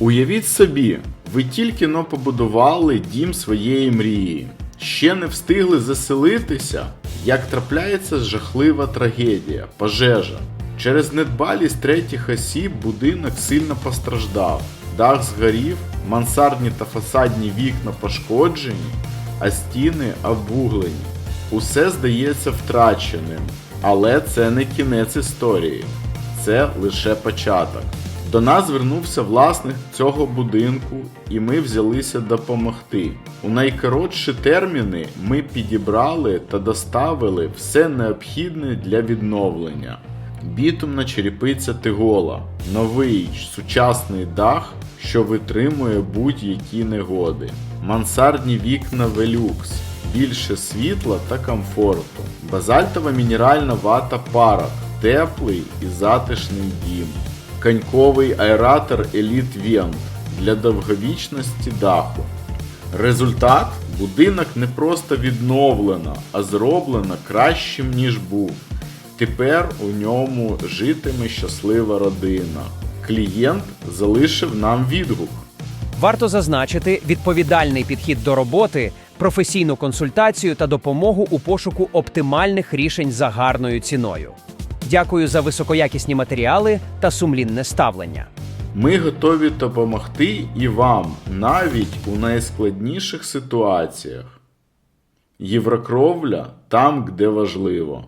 Уявіть собі, ви тільки но побудували дім своєї мрії. Ще не встигли заселитися, як трапляється жахлива трагедія, пожежа. Через недбалість третіх осіб будинок сильно постраждав. Дах згорів, мансардні та фасадні вікна пошкоджені, а стіни обуглені. Усе здається втраченим, але це не кінець історії, це лише початок. До нас звернувся власник цього будинку, і ми взялися допомогти. У найкоротші терміни ми підібрали та доставили все необхідне для відновлення. Бітумна черепиця Тигола, новий сучасний дах, що витримує будь-які негоди, мансардні вікна Велюкс, більше світла та комфорту, базальтова мінеральна вата Парак, теплий і затишний дім, коньковий аератор Elite Vent для довговічності даху. Результат будинок не просто відновлено, а зроблено кращим, ніж був. Тепер у ньому житиме щаслива родина. Клієнт залишив нам відгук. Варто зазначити відповідальний підхід до роботи, професійну консультацію та допомогу у пошуку оптимальних рішень за гарною ціною. Дякую за високоякісні матеріали та сумлінне ставлення. Ми готові допомогти і вам навіть у найскладніших ситуаціях. Єврокровля там, де важливо.